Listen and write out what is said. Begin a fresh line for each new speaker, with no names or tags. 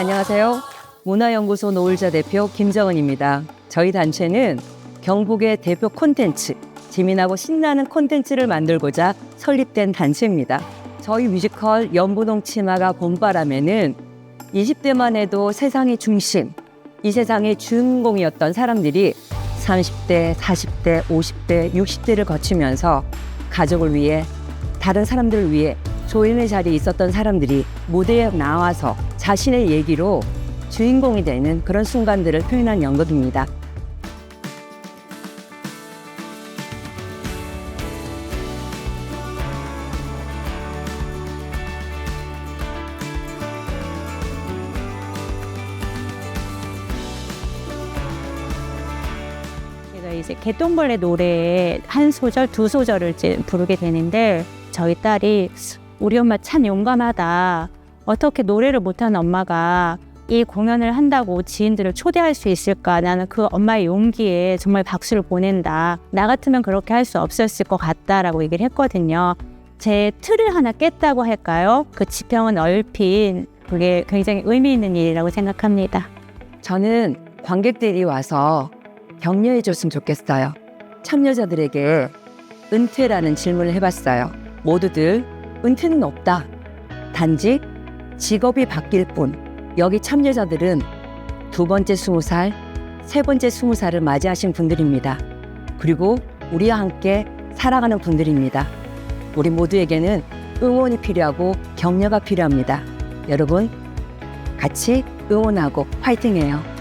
안녕하세요. 문화연구소 노을자 대표 김정은입니다. 저희 단체는 경북의 대표 콘텐츠, 재미나고 신나는 콘텐츠를 만들고자 설립된 단체입니다. 저희 뮤지컬 연분홍 치마가 봄바람에는 20대만 해도 세상의 중심, 이 세상의 주인공이었던 사람들이 30대, 40대, 50대, 60대를 거치면서 가족을 위해 다른 사람들을 위해 조인의 자리에 있었던 사람들이 무대에 나와서 자신의 얘기로 주인공이 되는 그런 순간들을 표현한 연극입니다.
제가 이제 개똥벌레 노래의 한 소절, 두 소절을 이제 부르게 되는데 저희 딸이 우리 엄마 참 용감하다. 어떻게 노래를 못하는 엄마가 이 공연을 한다고 지인들을 초대할 수 있을까? 나는 그 엄마의 용기에 정말 박수를 보낸다. 나 같으면 그렇게 할 수 없었을 것 같다라고 얘기를 했거든요. 제 틀을 하나 깼다고 할까요? 그 지평은 얼핀 그게 굉장히 의미 있는 일이라고 생각합니다.
저는 관객들이 와서 격려해 줬으면 좋겠어요. 참여자들에게 은퇴라는 질문을 해봤어요. 모두들 은퇴는 없다. 단지 직업이 바뀔 뿐. 여기 참여자들은 두 번째 스무 살, 세 번째 스무 살을 맞이하신 분들입니다. 그리고 우리와 함께 살아가는 분들입니다. 우리 모두에게는 응원이 필요하고 격려가 필요합니다. 여러분, 같이 응원하고 화이팅해요.